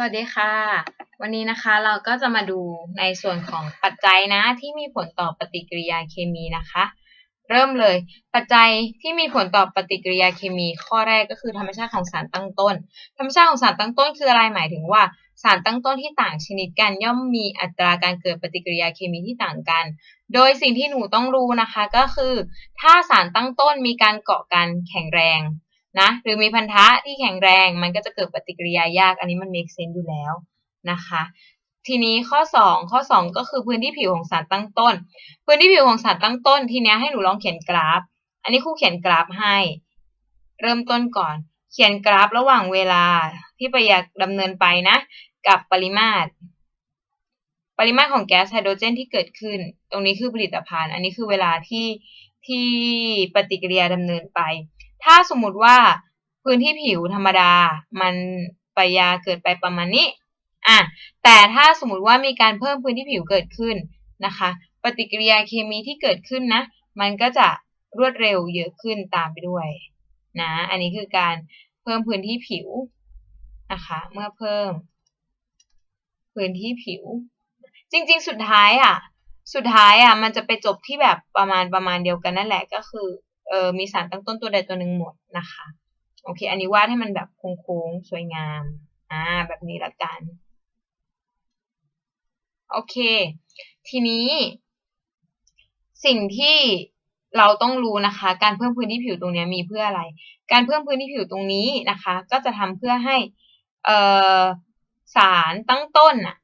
วัสดีค่ะ วันนี้นะคะเราก็จะมาดูในส่วนของปัจจัยนะที่มีผลต่อปฏิกิริยาเคมีนะคะ เริ่มเลยปัจจัยที่มีผลต่อปฏิกิริยาเคมี ข้อแรกก็คือธรรมชาติของสารตั้งต้น ธรรมชาติของสารตั้งต้นคืออะไรหมายถึงว่า สารตั้งต้นที่ต่างชนิดกันย่อมมีอัตราการเกิดปฏิกิริยาเคมีที่ต่างกัน โดยสิ่งที่หนูต้องรู้นะคะก็คือ ถ้าสารตั้งต้นมีการเกาะกันแข็งแรง นะหรือมีพันธะที่แข็งแรงมันก็จะเกิดปฏิกิริยายากอันนี้มัน make sense อยู่แล้วนะคะทีนี้ข้อ 2 ข้อ 2 ก็คือพื้นที่ผิวของสารตั้งต้น พื้นที่ผิวของสารตั้งต้น ทีนี้ให้หนูลองเขียนกราฟ อันนี้ครูเขียนกราฟให้ เริ่มต้นก่อน เขียนกราฟระหว่างเวลาที่ไปอยากดำเนินไปนะ กับปริมาตร ปริมาตรของแก๊สไฮโดรเจนที่เกิดขึ้น ตรงนี้คือผลิตภัณฑ์ อันนี้คือเวลาที่ที่ปฏิกิริยาดำเนินไป ถ้าสมมติว่าพื้นที่ผิวธรรมดา มันปยาเกิดไปประมาณนี้อะแต่ถ้าสมมติว่ามีการเพิ่มพื้นที่ผิวเกิดขึ้นนะคะ ปฏิกิริยาเคมีที่เกิดขึ้นนะ มันก็จะรวดเร็วเยอะขึ้นตามไปด้วยนะ อันนี้คือการเพิ่มพื้นที่ผิวนะคะ เมื่อเพิ่ม พื้นที่ผิว จริง ๆ สุดท้ายอะ สุดท้ายอะ มันจะไปจบที่แบบประมาณประมาณเดียวกันนั่นแหละก็คือ เออมีสารตั้งต้นตัวใดตัวหนึ่งหมดนะคะ โอเค อันนี้วาดให้มันแบบโค้งๆ สวยงาม อ่า แบบนี้ละกัน โอเค ทีนี้ สิ่งที่เราต้องรู้นะคะ การเพิ่มพื้นที่ผิวตรงนี้มีเพื่ออะไร การเพิ่มพื้นที่ผิวตรงนี้นะคะ ก็จะทำเพื่อให้เอ่อสารตั้งต้นอะ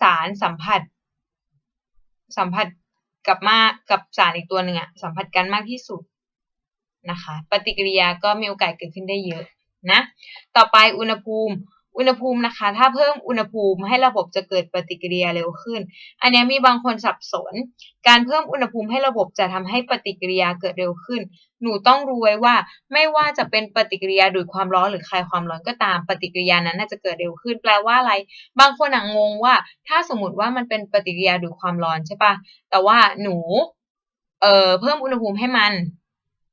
สารสัมผัส สัมผัสกับมากับสารอีกตัวหนึ่งอะสัมผัสกันมากที่สุด นะคะ ปฏิกิริยาก็มีโอกาสเกิดขึ้นได้เยอะนะ ต่อไปอุณหภูมิ อุณหภูมินะคะ ถ้าเพิ่มอุณหภูมิให้ระบบจะเกิดปฏิกิริยาเร็วขึ้น อันนี้มีบางคนสับสน การเพิ่มอุณหภูมิให้ระบบจะทำให้ปฏิกิริยาเกิดเร็วขึ้น หนูต้องรู้ไว้ว่า ไม่ว่าจะเป็นปฏิกิริยาดูดความร้อนหรือคลายความร้อนก็ตาม ปฏิกิริยานั้นน่าจะเกิดเร็วขึ้น แปลว่าอะไร บางคนอะงงว่า ถ้าสมมติว่ามันเป็นปฏิกิริยาดูดความร้อนใช่ปะแต่ว่าหนู เอ่อ เพิ่มอุณหภูมิให้มัน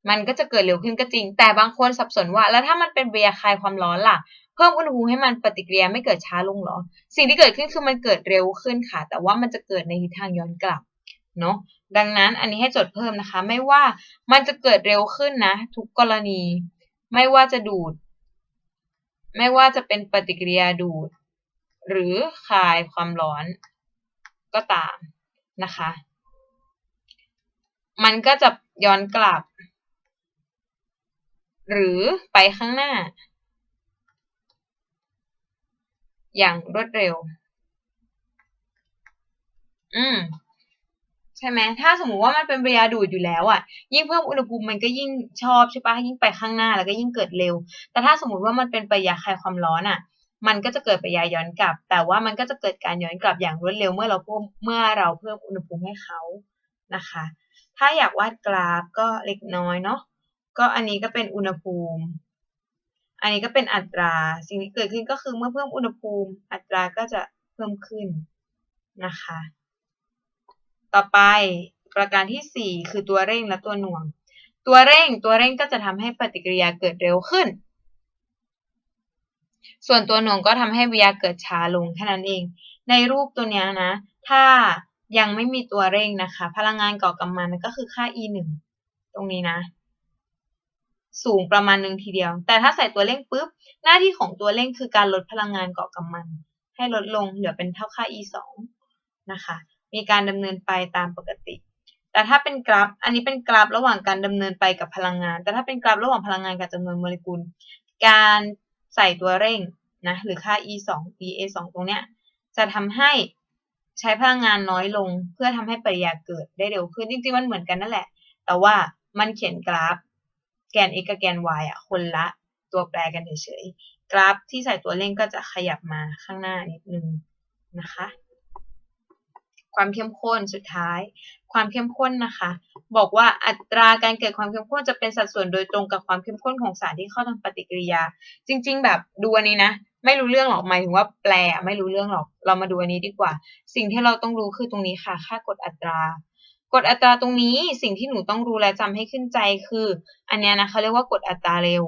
มันก็จะเกิดเร็วขึ้นก็จริง แต่บางคนสับสนว่า แล้วถ้ามันเป็นเบียร์คลายความร้อนล่ะ เพิ่มอุณหภูมิให้มันปฏิกิริยาไม่เกิดช้าลงหรอ สิ่งที่เกิดขึ้นคือมันเกิดเร็วขึ้นค่ะ แต่ว่ามันจะเกิดในทิศทางย้อนกลับเนาะ ดังนั้นอันนี้ให้จดเพิ่มนะคะ ไม่ว่ามันจะเกิดเร็วขึ้นนะ ทุกกรณี ไม่ว่าจะดูด ไม่ว่าจะเป็นปฏิกิริยาดูด หรือคลายความร้อนก็ตามนะคะ มันก็จะย้อนกลับ หรือไปข้างหน้า อย่างรวดเร็ว อืม ใช่ไหม ถ้าสมมติว่ามันเป็นปริยาดูดอยู่แล้วอะ ยิ่งเพิ่มอุณหภูมิมันก็ยิ่งชอบใช่ปะยิ่งไปข้างหน้าแล้วก็ยิ่งเกิดเร็ว แต่ถ้าสมมติว่ามันเป็นปริยาคลายความร้อนอะ มันก็จะเกิดปริยาย้อนกลับ แต่ว่ามันก็จะเกิดการย้อนกลับอย่างรวดเร็วเมื่อเราเพิ่มเมื่อเราเพิ่มอุณหภูมิให้เขานะคะ ถ้าอยากวาดกราฟก็เล็กน้อยเนาะ ก็อันนี้ก็เป็นอุณหภูมิ อันนี้ก็เป็นอัตรา สิ่งที่เกิดขึ้นก็คือเมื่อเพิ่มอุณหภูมิ อัตราก็จะเพิ่มขึ้นนะคะ ต่อไปประการที่ 4 คือตัวเร่งและตัวหน่วง ตัวเร่งตัวเร่งก็จะทำให้ปฏิกิริยาเกิดเร็วขึ้น ส่วนตัวหน่วงก็ทำให้วิยาเกิดช้าลงแค่นั้นเอง ในรูปตัวนี้นะ ถ้ายังไม่มีตัวเร่งนะคะ พลังงานก่อกำมันก็คือค่า e 1ตรงนี้นะ สูงประมาณหนึ่งทีเดียว แต่ถ้าใส่ตัวเร่งปุ๊บ หน้าที่ของตัวเร่งคือการลดพลังงานเกาะกำมัน ให้ลดลงเหลือเป็นเท่าค่า e 2นะคะ มีการดำเนินไปตามปกติ แต่ถ้าเป็นกราฟ อันนี้เป็นกราฟระหว่างการดำเนินไปกับพลังงาน แต่ถ้าเป็นกราฟระหว่างพลังงานกับจำนวนโมเลกุล การใส่ตัวเร่งนะ หรือค่า e 2 e a 2ตรงเนี้ย จะทำให้ใช้พลังงานน้อยลง เพื่อทำให้ปริยาเกิดได้เร็วขึ้น จริงๆ มันเหมือนกันนั่นแหละ แต่ว่ามันเขียนกราฟ แกน x กับแกน y อะคนละตัวแปรกันเฉยๆ กราฟที่ใส่ตัวเร่งก็จะขยับมาข้างหน้านิดนึงนะคะ ความเข้มข้นสุดท้าย ความเข้มข้นนะคะ บอกว่าอัตราการเกิดความเข้มข้นจะเป็นสัดส่วนโดยตรงกับความเข้มข้นของสารที่เข้าทำปฏิกิริยา จริง ๆ แบบดูอันนี้นะไม่รู้เรื่องหรอกหมายถึงว่าแปลไม่รู้เรื่องหรอก เรามาดูอันนี้ดีกว่า สิ่งที่เราต้องรู้คือตรงนี้ค่ะ ค่ากดอัตรา กฎอัตราตรงนี้สิ่งที่หนูต้องรู้และจำให้ขึ้นใจคือ อันนี้นะเขาเรียกว่ากฎอัตราเร็ว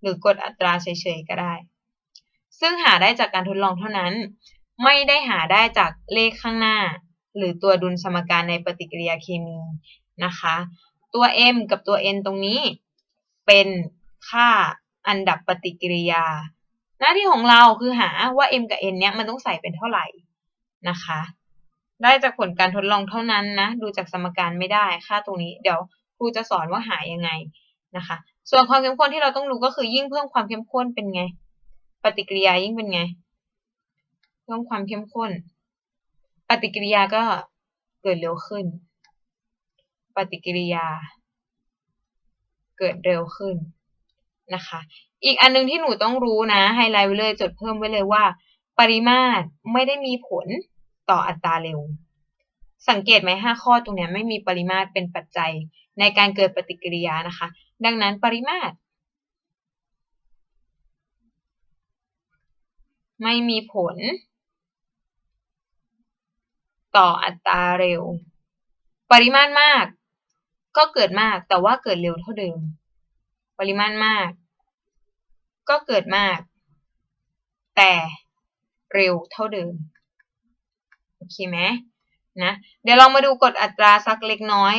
หรือกฎอัตราเฉยๆก็ได้ ซึ่งหาได้จากการทดลองเท่านั้น ไม่ได้หาได้จากเลขข้างหน้า หรือตัวดุลสมการในปฏิกิริยาเคมีนะคะ ตัว m กับตัว n ตรงนี้ เป็นค่าอันดับปฏิกิริยา หน้าที่ของเราคือหาว่า m กับ n เนี้ยมันต้องใส่เป็นเท่าไหร่นะคะ ได้จากผลการทดลองเท่านั้นนะ ดูจากสมการไม่ได้ค่าตรงนี้ เดี๋ยวครูจะสอนว่าหายังไงนะคะ ส่วนความเข้มข้นที่เราต้องรู้ก็คือยิ่งเพิ่มความเข้มข้นเป็นไง ปฏิกิริยายิ่งเป็นไง เพิ่มความเข้มข้น ปฏิกิริยาก็เกิดเร็วขึ้น ปฏิกิริยา เกิดเร็วขึ้นนะคะ อีกอันนึงที่หนูต้องรู้นะไฮไลท์ไว้เลยจดเพิ่มไว้เลยว่า ปริมาตรไม่ได้มีผล ต่ออัตราเร็ว สังเกตไหมห้าข้อตรงนี้ไม่มีปริมาตรเป็นปัจจัยในการเกิดปฏิกิริยานะคะ ดังนั้นปริมาตร ไม่มีผล ต่ออัตราเร็ว ปริมาตรมาก ก็เกิดมากแต่ว่าเกิดเร็วเท่าเดิม ปริมาณมาก ก็เกิดมาก แต่เร็วเท่าเดิม โอเคไหมนะเดี๋ยวเรามาดูกฎอัตราสักเล็กน้อย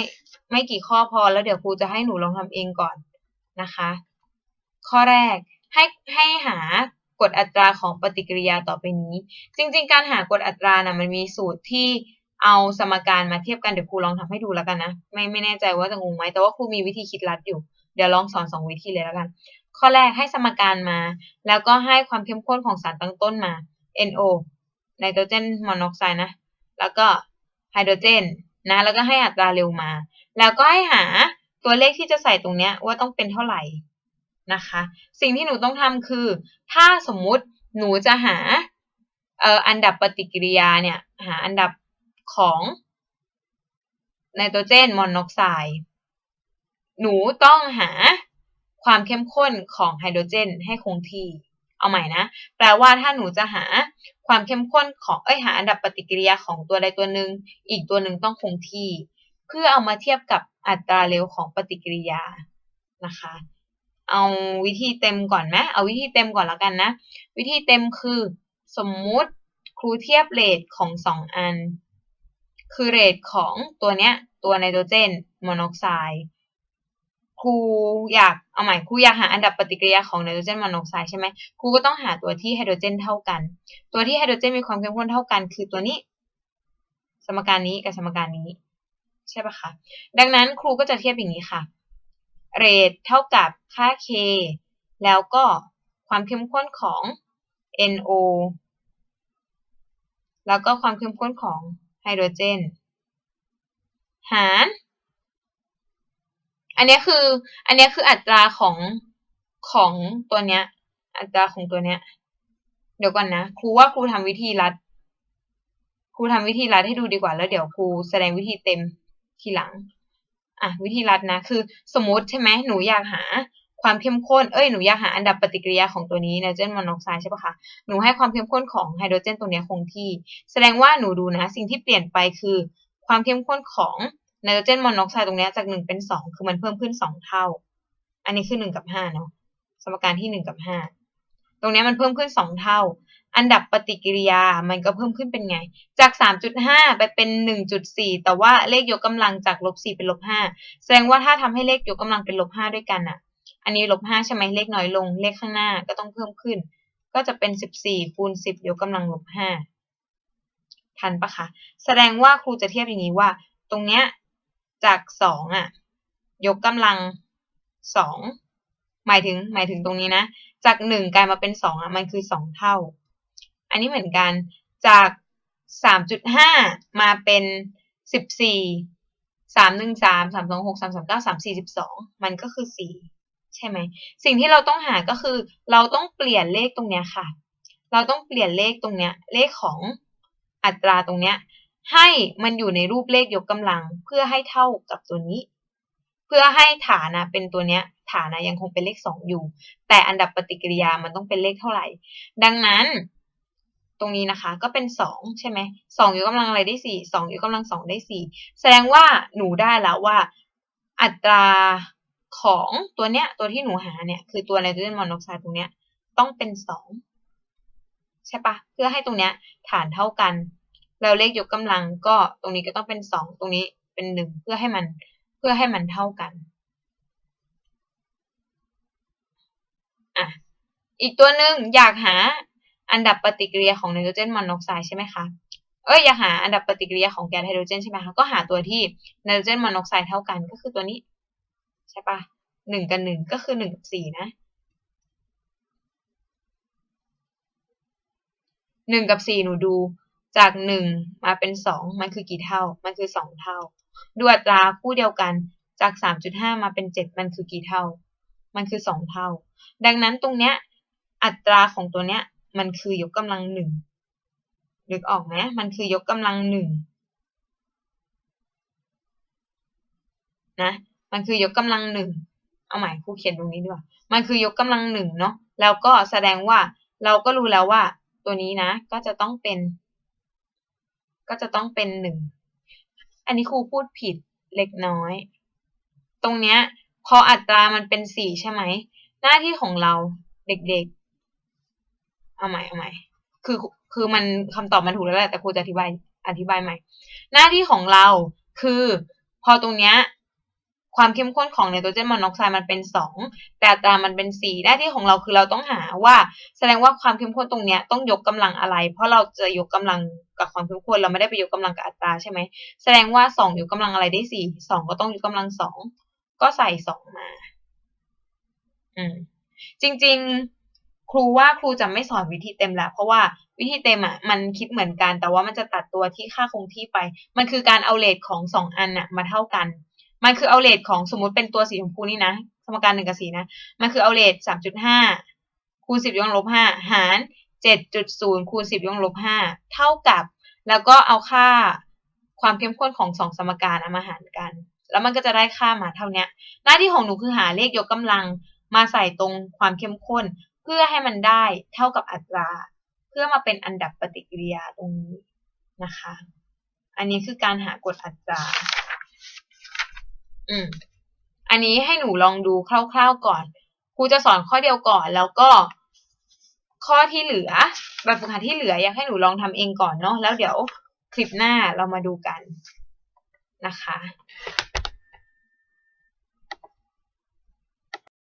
ไม่กี่ข้อพอแล้วเดี๋ยวครูจะให้หนูลองทำเองก่อนนะคะ ข้อแรกให้ให้หากฎอัตราของปฏิกิริยาต่อไปนี้ จริง ๆ การหากฎอัตรานะ่ะมันมีสูตรที่เอาสมการมาเทียบกันเดี๋ยวครูลองทำให้ดูแล้วกันนะไม่ไม่แน่ใจว่าจะงงไหมแต่ว่าครูมีวิธีคิดลัดอยู่ เดี๋ยวลองสอนสองวิธีเลยแล้วกัน ข้อแรกให้สมการมา แล้วก็ให้ความเข้มข้นของสารตั้งต้นมา NO ไนโตรเจนมอนอกไซด์นะ แล้วก็ไฮโดรเจนนะ แล้วก็ให้อัตราเร็วมา แล้วก็ให้หาตัวเลขที่จะใส่ตรงเนี้ยว่าต้องเป็นเท่าไหร่นะคะ สิ่งที่หนูต้องทำคือ ถ้าสมมุติหนูจะหาเอ่ออันดับปฏิกิริยาเนี่ย หาอันดับของไนโตรเจนมอนอกไซด์หนูต้องหาความเข้มข้นของไฮโดรเจนให้คงที่ เอาใหม่นะ แปลว่าถ้าหนูจะหา ความเข้มข้นของเอ้ยหาอันดับปฏิกิริยาของตัวใดตัวหนึ่งอีกตัวหนึ่งต้องคงที่ เพื่อเอามาเทียบกับอัตราเร็วของปฏิกิริยานะคะ เอาวิธีเต็มก่อนไหมเอาวิธีเต็มก่อนแล้วกันนะ วิธีเต็มคือสมมุติครูเทียบเรทของสองอัน คือเรทของตัวเนี้ยตัวไนโตรเจนมอนอกไซด์ ครูอยากเอาใหม่ครูอยากหาอันดับปฏิกิริยาของไนโตรเจนมอนอกไซด์ใช่ไหมครูก็ต้องหาตัวที่ไฮโดรเจนเท่ากัน ตัวที่ไฮโดรเจนมีความเข้มข้นเท่ากัน คือตัวนี้ สมการนี้กับสมการนี้ ใช่ปะคะดังนั้นครูก็จะเทียบอย่างนี้ค่ะเรทเท่ากับค่า k แล้วก็ความเข้มข้นของ NO แล้วก็ความเข้มข้นของไฮโดรเจน หาร อันนี้คือ อันนี้คืออัตราของของตัวเนี้ย อัตราของตัวเนี้ย เดี๋ยวก่อนนะครูว่าครูทำวิธีรัดครูทำวิธีรัดให้ดูดีกว่า แล้วเดี๋ยวครูแสดงวิธีเต็มทีหลัง อะวิธีรัดนะ คือสมมติใช่ไหมหนูอยากหาความเข้มข้น เอ้ย หนูอยากหาอันดับปฏิกิริยาของตัวนี้ไนโตรเจนมอนอกไซด์ใช่ปะคะ หนูให้ความเข้มข้นของไฮโดรเจนตัวนี้คงที่ แสดงว่าหนูดูนะ สิ่งที่เปลี่ยนไปคือ ความเข้มข้นของ ไนโตรเจนมอนอกไซด์ตรงนี้จากหนึ่งเป็นสองคือมันเพิ่มขึ้นสองเท่า อันนี้คือหนึ่งกับห้าเนาะสมการที่หนึ่งกับห้าตรงนี้มันเพิ่มขึ้นสองเท่า อันดับปฏิกิริยามันก็เพิ่มขึ้นเป็นไง จากสามจุดห้าไปเป็นหนึ่งจุดสี่แต่ว่าเลขยกกำลังจากลบสี่เป็นลบห้าแสดงว่าถ้าทำให้เลขยกกำลังเป็นลบห้าด้วยกันอะอันนี้ลบห้าใช่ไหมเลขน้อยลง เลขข้างหน้าก็ต้องเพิ่มขึ้น ก็จะเป็นสิบสี่คูณสิบยกกำลังลบห้าทันปะคะ แสดงว่าครูจะเทียบอย่างนี้ว่า ตรงเนี้ย จากสองอะ ยกกำลังสองหมายถึง หมายถึงตรงนี้นะ จากหนึ่งกลายมาเป็นสองอะ มันคือสองเท่า อันนี้เหมือนกัน จากสามจุดห้ามาเป็นสิบสี่สามหนึ่งสามสามสองหกสามสามเก้าสามสี่สิบสองมันก็คือสี่ใช่ไหม สิ่งที่เราต้องหาก็คือ เราต้องเปลี่ยนเลขตรงเนี้ยค่ะ เราต้องเปลี่ยนเลขตรงเนี้ย เลขของอัตราตรงเนี้ย ให้มันอยู่ในรูปเลขยกกำลัง เพื่อให้เท่ากับตัวนี้ เพื่อให้ฐานะเป็นตัวเนี้ย ฐานะยังคงเป็นเลขสองอยู่ แต่อันดับปฏิกิริยามันต้องเป็นเลขเท่าไหร่ ดังนั้น ตรงนี้นะคะก็เป็นสองใช่ไหมสองยกกำลังอะไรได้สี่สองยกกำลังสองได้สี่แสดงว่าหนูได้แล้วว่า อัตราของตัวเนี้ย ตัวที่หนูหาเนี่ยคือตัวไนโตรเจนมอนอกไซด์ตรงเนี้ย ต้องเป็นสองใช่ปะเพื่อให้ตรงเนี้ยฐานเท่ากัน แล้วเลขยกกำลังก็ตรงนี้ก็ต้องเป็นสองตรงนี้เป็นหนึ่งเพื่อให้มันเพื่อให้มันเท่ากันอะอีกตัวหนึ่งอยากหาอันดับปฏิกิริยาของไนโตรเจนมอนอกไซด์ใช่ไหมคะเอ้ยอยากหาอันดับปฏิกิริยาของแก๊สไฮโดรเจนใช่ไหมคะก็หาตัวที่ไนโตรเจนมอนอกไซด์เท่ากันก็คือตัวนี้ ใช่ปะหนึ่งกับหนึ่งก็คือหนึ่งกับสี่นะหนึ่งกับสี่หนูดู จากหนึ่งมาเป็นสองมันคือกี่เท่า มันคือสองเท่า ดูอัตราคู่เดียวกันจากสามจุดห้ามาเป็นเจ็ดมันคือกี่เท่า มันคือสองเท่า ดังนั้นตรงเนี้ยอัตราของตัวเนี้ยมันคือยกกำลังหนึ่งนึกออกไหมมันคือยกกำลังหนึ่งนะมันคือยกกำลังหนึ่งเอาใหม่ครูเขียนตรงนี้ด้วยมันคือยกกำลังหนึ่งเนาะแล้วก็แสดงว่าเราก็รู้แล้วว่าตัวนี้นะ ก็จะต้องเป็น ก็จะต้องเป็นหนึ่ง อันนี้ครูพูดผิดเล็กน้อย ตรงเนี้ย พออัตรามันเป็นสี่ใช่ไหม หน้าที่ของเราเด็กๆ เอาใหม่เอาใหม่ คือคือมันคำตอบมันถูกแล้วแหละแต่ครูจะอธิบายอธิบายใหม่ หน้าที่ของเราคือ พอตรงเนี้ย ความเข้มข้นของไนโตรเจนมอนอกไซด์มันเป็นสองแต่อัตรามันเป็นสี่หน้าที่ของเราคือเราต้องหาว่า แสดงว่าความเข้มข้นตรงเนี้ยต้องยกกำลังอะไร เพราะเราจะยกกำลังกับความเข้มข้นเราไม่ได้ไปยกกำลังกับอัตราใช่ไหมแสดงว่าสองยกกำลังอะไรได้สี่สองก็ต้องยกกำลังสองก็ใส่สองมา อืมจริง ๆ ครูว่าครูจะไม่สอนวิธีเต็มแล้ว เพราะว่าวิธีเต็มอะมันคิดเหมือนกัน แต่ว่ามันจะตัดตัวที่ค่าคงที่ไป มันคือการเอาเลทของสองอันน่ะมาเท่ากัน มันคือเอาเลทของสมมติเป็นตัวสีชมพูนี่นะ สมการหนึ่งกับสีนะ มันคือเอาเลทสามจุดห้าคูณสิบยกลบห้าหารเจ็ดจุดศูนย์คูณสิบยกลบห้าเท่ากับ แล้วก็เอาค่าความเข้มข้นของสองสมการเอามาหารกัน แล้วมันก็จะได้ค่ามาเท่านี้หน้าที่ของหนูคือหาเลขยกกำลังมาใส่ตรงความเข้มข้น เพื่อให้มันได้เท่ากับอัตรา เพื่อมาเป็นอันดับปฏิกิริยาตรงนี้นะคะ อันนี้คือการหากฎอัตรา อืม อันนี้ให้หนูลองดูคร่าวๆก่อน ครูจะสอนข้อเดียวก่อน แล้วก็ ข้อที่เหลือแบบฝึกหัดที่เหลืออยากให้หนูลองทำเองก่อนเนาะ แล้วเดี๋ยวคลิปหน้าเรามาดูกันนะคะ